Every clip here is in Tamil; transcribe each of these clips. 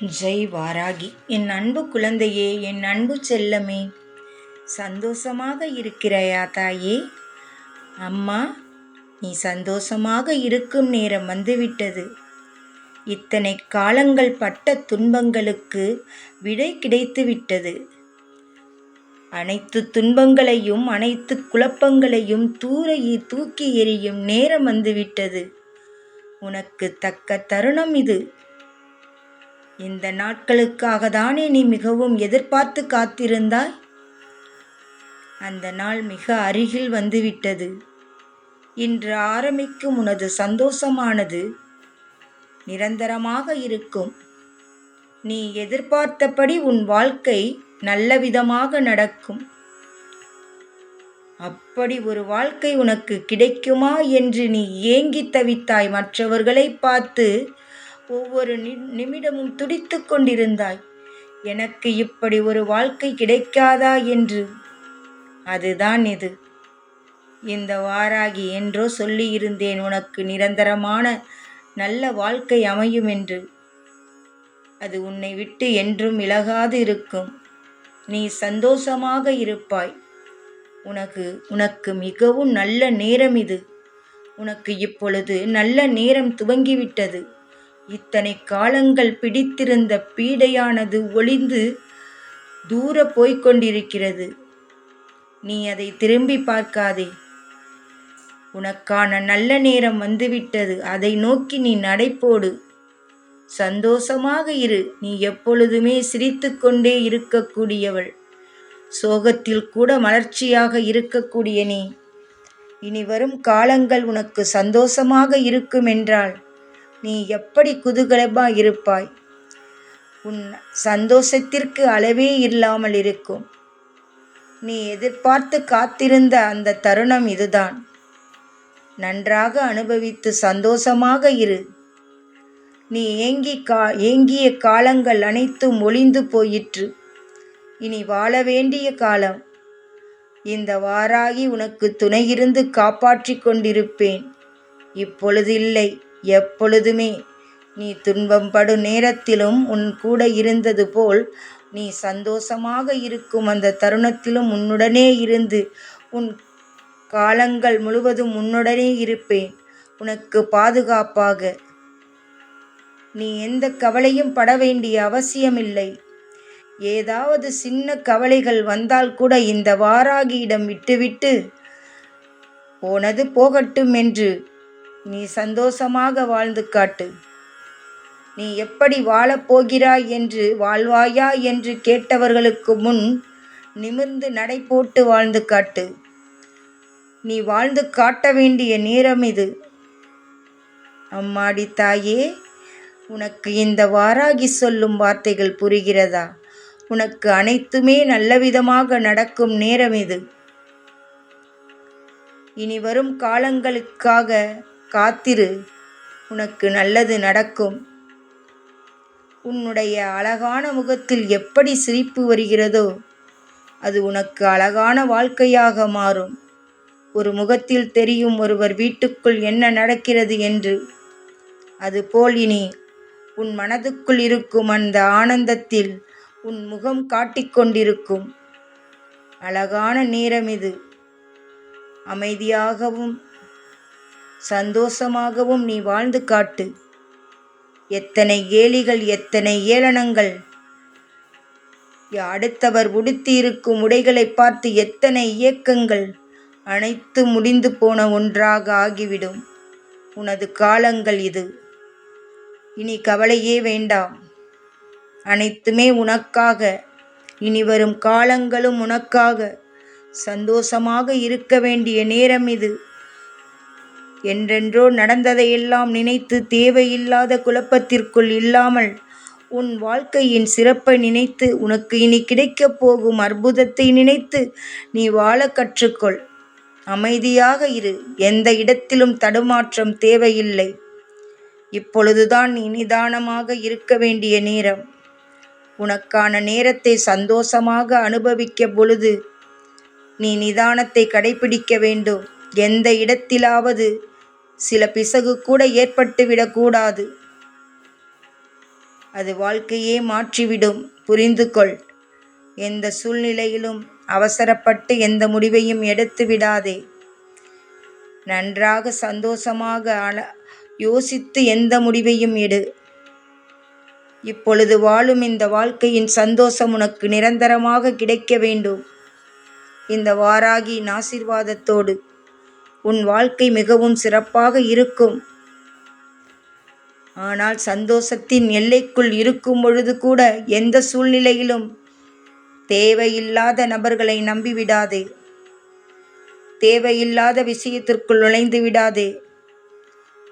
ஜெய் வாராகி. என் அன்பு குழந்தையே என் அன்பு செல்லமே. சந்தோஷமாக இருக்கிறயா தாயே? அம்மா நீ சந்தோஷமாக இருக்கும் நேரம் வந்துவிட்டது. இத்தனை காலங்கள் பட்ட துன்பங்களுக்கு விடை கிடைத்து விட்டது அனைத்து துன்பங்களையும் அனைத்து குழப்பங்களையும் தூர தூக்கி எறியும் நேரம் வந்துவிட்டது. உனக்கு தக்க தருணம் இது. இந்த நாட்களுக்காக தானே நீ மிகவும் எதிர்பார்த்து காத்திருந்தாய்? அந்த நாள் மிக அருகில் வந்துவிட்டது. இன்று ஆரம்பிக்கும் உனது சந்தோஷமானது நிரந்தரமாக இருக்கும். நீ எதிர்பார்த்தபடி உன் வாழ்க்கை நல்ல விதமாக நடக்கும். அப்படி ஒரு வாழ்க்கை உனக்கு கிடைக்குமா என்று நீ ஏங்கி தவித்தாய் மற்றவர்களை பார்த்து ஒவ்வொரு நிமிடமும் துடித்து கொண்டிருந்தாய். எனக்கு இப்படி ஒரு வாழ்க்கை கிடைக்காதா என்று. அதுதான் இது. இந்த வாராகி என்றோ சொல்லியிருந்தேன் உனக்கு நிரந்தரமான நல்ல வாழ்க்கை அமையும் என்று. அது உன்னை விட்டு என்றும் விலகாது இருக்கும். நீ சந்தோஷமாக இருப்பாய். உனக்கு உனக்கு மிகவும் நல்ல நேரம் இது. உனக்கு இப்பொழுது நல்ல நேரம் துவங்கிவிட்டது. இத்தனை காலங்கள் பிடித்திருந்த பீடையானது ஒளிந்து தூர போய்க் கொண்டிருக்கிறது. நீ அதை திரும்பி பார்க்காதே. உனக்கான நல்ல நேரம் வந்துவிட்டது. அதை நோக்கி நீ நடைபோடு. சந்தோஷமாக இரு. நீ எப்பொழுதுமே சிரித்துக்கொண்டே இருக்கக்கூடியவள். சோகத்தில் கூட மலர்ச்சியாக இருக்கக்கூடிய நீ இனி வரும் காலங்கள் உனக்கு சந்தோஷமாக இருக்குமென்றாள். நீ எப்படி குதூகலமாக இருப்பாய்? உன் சந்தோஷத்திற்கு அளவே இல்லாமல் இருக்கும். நீ எதிர்பார்த்து காத்திருந்த அந்த தருணம் இதுதான். நன்றாக அனுபவித்து சந்தோஷமாக இரு. நீ ஏங்கி கா ஏங்கிய காலங்கள் அனைத்தும் ஒளிந்து போயிற்று. இனி வாழ வேண்டிய காலம். இந்த வாராகி உனக்கு துணையிருந்து காப்பாற்றி கொண்டிருப்பேன். இப்பொழுது இல்லை. எப்பொழுதுமே. நீ துன்பம் படும் நேரத்திலும் உன் கூட இருந்தது போல் நீ சந்தோஷமாக இருக்கும் அந்த தருணத்திலும் உன்னுடனே இருந்து உன் காலங்கள் முழுவதும் உன்னுடனே இருப்பேன். உனக்கு பாதுகாப்பாக. நீ எந்த கவலையும் பட வேண்டிய அவசியமில்லை. ஏதாவது சின்ன கவலைகள் வந்தால் கூட இந்த வாராகியிடம் விட்டுவிட்டு போனது போகட்டும் என்று நீ சந்தோஷமாக வாழ்ந்து காட்டு. நீ எப்படி வாழப்போகிறாய் என்று வாழ்வாயா என்று கேட்டவர்களுக்கு முன் நிமிர்ந்து நடை போட்டு வாழ்ந்து காட்டு. நீ வாழ்ந்து காட்ட வேண்டிய நேரம் இது. அம்மாடி தாயே உனக்கு இந்த வாராகி சொல்லும் வார்த்தைகள் புரிகிறதா? உனக்கு அனைத்துமே நல்லவிதமாக நடக்கும் நேரம் இது. இனி வரும் காலங்களுக்காக காத்திரு. உனக்கு நல்லது நடக்கும். உன்னுடைய அழகான முகத்தில் எப்படி சிரிப்பு வருகிறதோ அது உனக்கு அழகான வாழ்க்கையாக மாறும். ஒரு முகத்தில் தெரியும் ஒருவர் வீட்டுக்குள் என்ன நடக்கிறது என்று. அதுபோல் இனி உன் மனதுக்குள் இருக்கும் அந்த ஆனந்தத்தில் உன் முகம் காட்டிக்கொண்டிருக்கும் அழகான நேரம் இது. அமைதியாகவும் சந்தோஷமாகவும் நீ வாழ்ந்து காட்டு. எத்தனை கேலிகள் எத்தனை ஏளனங்கள். அடுத்தவர் உடுத்தியிருக்கும் உடைகளை பார்த்து எத்தனை இயக்கங்கள். அனைத்து முடிந்து போன ஒன்றாக ஆகிவிடும். உனது காலங்கள் இது. இனி கவலையே வேண்டாம். அனைத்துமே உனக்காக. இனி வரும் காலங்களும் உனக்காக. சந்தோஷமாக இருக்க வேண்டிய நேரம் இது. என்றென்றோ நடந்ததையெல்லாம் நினைத்து தேவையில்லாத குழப்பத்திற்குள் இல்லாமல் உன் வாழ்க்கையின் சிறப்பை நினைத்து உனக்கு இனி கிடைக்கப் போகும் அற்புதத்தை நினைத்து நீ வாழ கற்றுக்கொள். அமைதியாக இரு. எந்த இடத்திலும் தடுமாற்றம் தேவையில்லை. இப்பொழுதுதான் நீ நிதானமாக இருக்க வேண்டிய நேரம். உனக்கான நேரத்தை சந்தோஷமாக அனுபவிக்க பொழுது நீ நிதானத்தை கடைபிடிக்க வேண்டும். எந்த இடத்திலாவது சில பிசகு கூட ஏற்பட்டுவிடக்கூடாது அது வாழ்க்கையே மாற்றிவிடும். புரிந்து கொள். எந்த சூழ்நிலையிலும் அவசரப்பட்டு எந்த முடிவையும் எடுத்து விடாதே. நன்றாக சந்தோஷமாக அல யோசித்து எந்த முடிவையும் எடு. இப்பொழுது வாழும் இந்த வாழ்க்கையின் சந்தோஷம் உனக்கு நிரந்தரமாக கிடைக்க வேண்டும். இந்த வாராகியின் ஆசீர்வாதத்தோடு. உன் வாழ்க்கை மிகவும் சிறப்பாக இருக்கும். ஆனால் சந்தோஷத்தின் எல்லைக்குள் இருக்கும் பொழுது கூட எந்த சூழ்நிலையிலும் தேவையில்லாத நபர்களை நம்பிவிடாதே. தேவையில்லாத விஷயத்திற்குள் நுழைந்து விடாதே.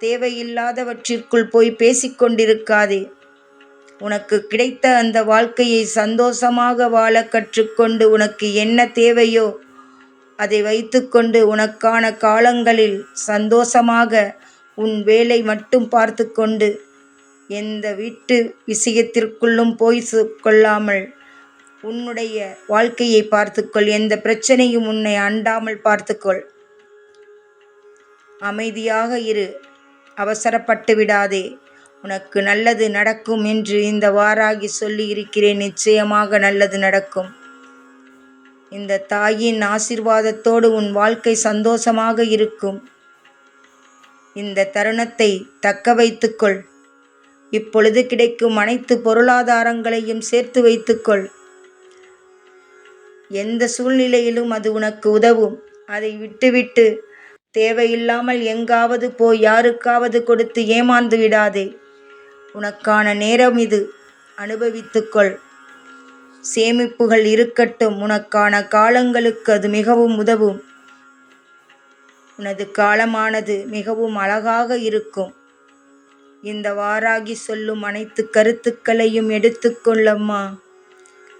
தேவையில்லாதவற்றிற்குள் போய் பேசிக்கொண்டிருக்காதே. உனக்கு கிடைத்த அந்த வாழ்க்கையை சந்தோஷமாக வாழ கற்றுக்கொண்டு உனக்கு என்ன தேவையோ அதை வைத்துக்கொண்டு உனக்கான காலங்களில் சந்தோஷமாக உன் வேலை மட்டும் பார்த்து கொண்டு எந்த வீட்டு விஷயத்திற்குள்ளும் போய் கொள்ளாமல் உன்னுடைய வாழ்க்கையை பார்த்துக்கொள். எந்த பிரச்சனையும் உன்னை அண்டாமல் பார்த்துக்கொள். அமைதியாக இரு. அவசரப்பட்டு விடாதே. உனக்கு நல்லது நடக்கும் என்று இந்த வாராகி சொல்லி இருக்கிறேன் நிச்சயமாக நல்லது நடக்கும். இந்த தாயின் ஆசிர்வாதத்தோடு உன் வாழ்க்கை சந்தோஷமாக இருக்கும். இந்த தருணத்தை தக்க வைத்துக்கொள். இப்பொழுது கிடைக்கும் அனைத்து பொருளாதாரங்களையும் சேர்த்து வைத்துக்கொள். எந்த சூழ்நிலையிலும் அது உனக்கு உதவும். அதை விட்டுவிட்டு தேவையில்லாமல் எங்காவது போய் யாருக்காவது கொடுத்து ஏமாந்து விடாதே. உனக்கான நேரம் இது. அனுபவித்துக்கொள். சேமிப்புகள் இருக்கட்டும். உனக்கான காலங்களுக்கு அது மிகவும் உதவும். உனது காலமானது மிகவும் அழகாக இருக்கும். இந்த வாராகி சொல்லும் அனைத்து கருத்துக்களையும் எடுத்துக்கொள்ளம்மா.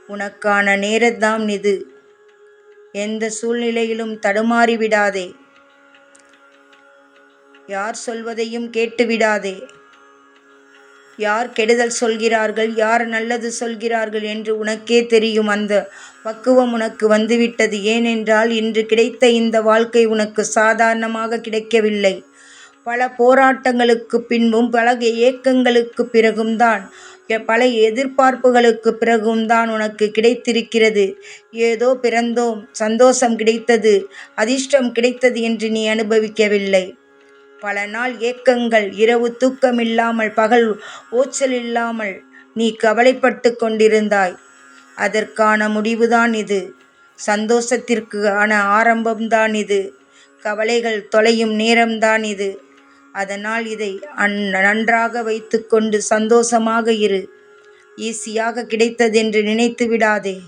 உனக்கான நேரத்தாம் இது. எந்த சூழ்நிலையிலும் தடுமாறி விடாதே யார் சொல்வதையும் கேட்டு விடாதே யார் கெடுதல் சொல்கிறார்கள் யார் நல்லது சொல்கிறார்கள் என்று உனக்கே தெரியும். அந்த பக்குவம் உனக்கு வந்துவிட்டது. ஏனென்றால் இன்று கிடைத்த இந்த வாழ்க்கை உனக்கு சாதாரணமாக கிடைக்கவில்லை. பல போராட்டங்களுக்கு பின்பும் பல இயக்கங்களுக்கு பிறகும் தான் பல எதிர்பார்ப்புகளுக்கு பிறகும் தான் உனக்கு கிடைத்திருக்கிறது. ஏதோ பிறந்தோம் சந்தோஷம் கிடைத்தது அதிர்ஷ்டம் கிடைத்தது என்று நீ அனுபவிக்கவில்லை. பல நாள் ஏக்கங்கள் இரவு தூக்கமில்லாமல் பகல் ஓச்சல் இல்லாமல் நீ கவலைப்பட்டு கொண்டிருந்தாய். அதற்கான முடிவுதான் இது. சந்தோஷத்திற்கான ஆரம்பம்தான் இது. கவலைகள் தொலையும் நேரம்தான் இது. அதனால் இதை அந் நன்றாக வைத்துக்கொண்டு சந்தோஷமாக இரு. ஈஸியாக கிடைத்ததென்று நினைத்து விடாதே.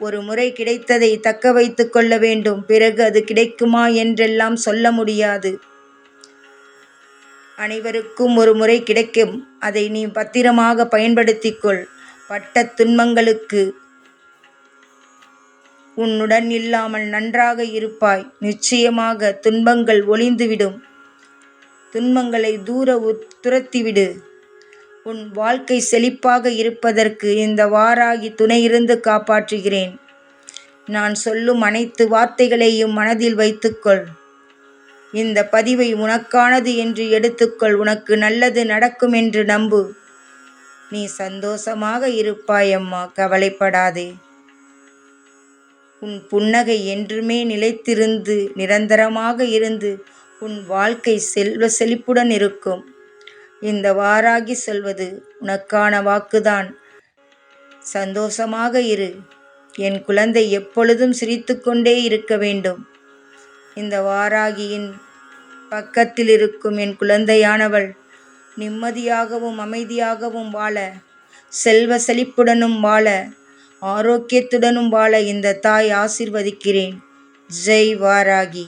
ஒரு முறை கிடைத்ததை தக்க வைத்து கொள்ள வேண்டும். பிறகு அது கிடைக்குமா என்றெல்லாம் சொல்ல முடியாது. அனைவருக்கும் ஒரு முறை கிடைக்கும். அதை நீ பத்திரமாக பயன்படுத்திக்கொள். பட்ட துன்பங்களுக்கு உன்னுடன் இல்லாமல் நன்றாக இருப்பாய். நிச்சயமாக துன்பங்கள் ஒளிந்துவிடும் துன்பங்களை தூர துரத்திவிடு. உன் வாழ்க்கை செழிப்பாக இருப்பதற்கு இந்த வாராகி துணையிருந்து காப்பாற்றுகிறேன். நான் சொல்லும் அனைத்து வார்த்தைகளையும் மனதில் வைத்துக்கொள். இந்த பதிவை உனக்கானது என்று எடுத்துக்கொள். உனக்கு நல்லது நடக்கும் என்று நம்பு. நீ சந்தோஷமாக இருப்பாய் அம்மா. கவலைப்படாதே. உன் புன்னகை என்றுமே நிலைத்திருந்து நிரந்தரமாக இருந்து உன் வாழ்க்கை செல்வ செழிப்புடன் இருக்கும். இந்த வாராகி சொல்வது உனக்கான வாக்குதான். சந்தோஷமாக இரு. என் குழந்தை எப்பொழுதும் சிரித்துக்கொண்டே இருக்க வேண்டும். இந்த வாராகியின் பக்கத்தில் இருக்கும் என் குழந்தையானவள் நிம்மதியாகவும் அமைதியாகவும் வாழ செல்வ செழிப்புடனும் வாழ ஆரோக்கியத்துடனும் வாழ இந்த தாய் ஆசிர்வதிக்கிறேன். ஜெய் வாராகி.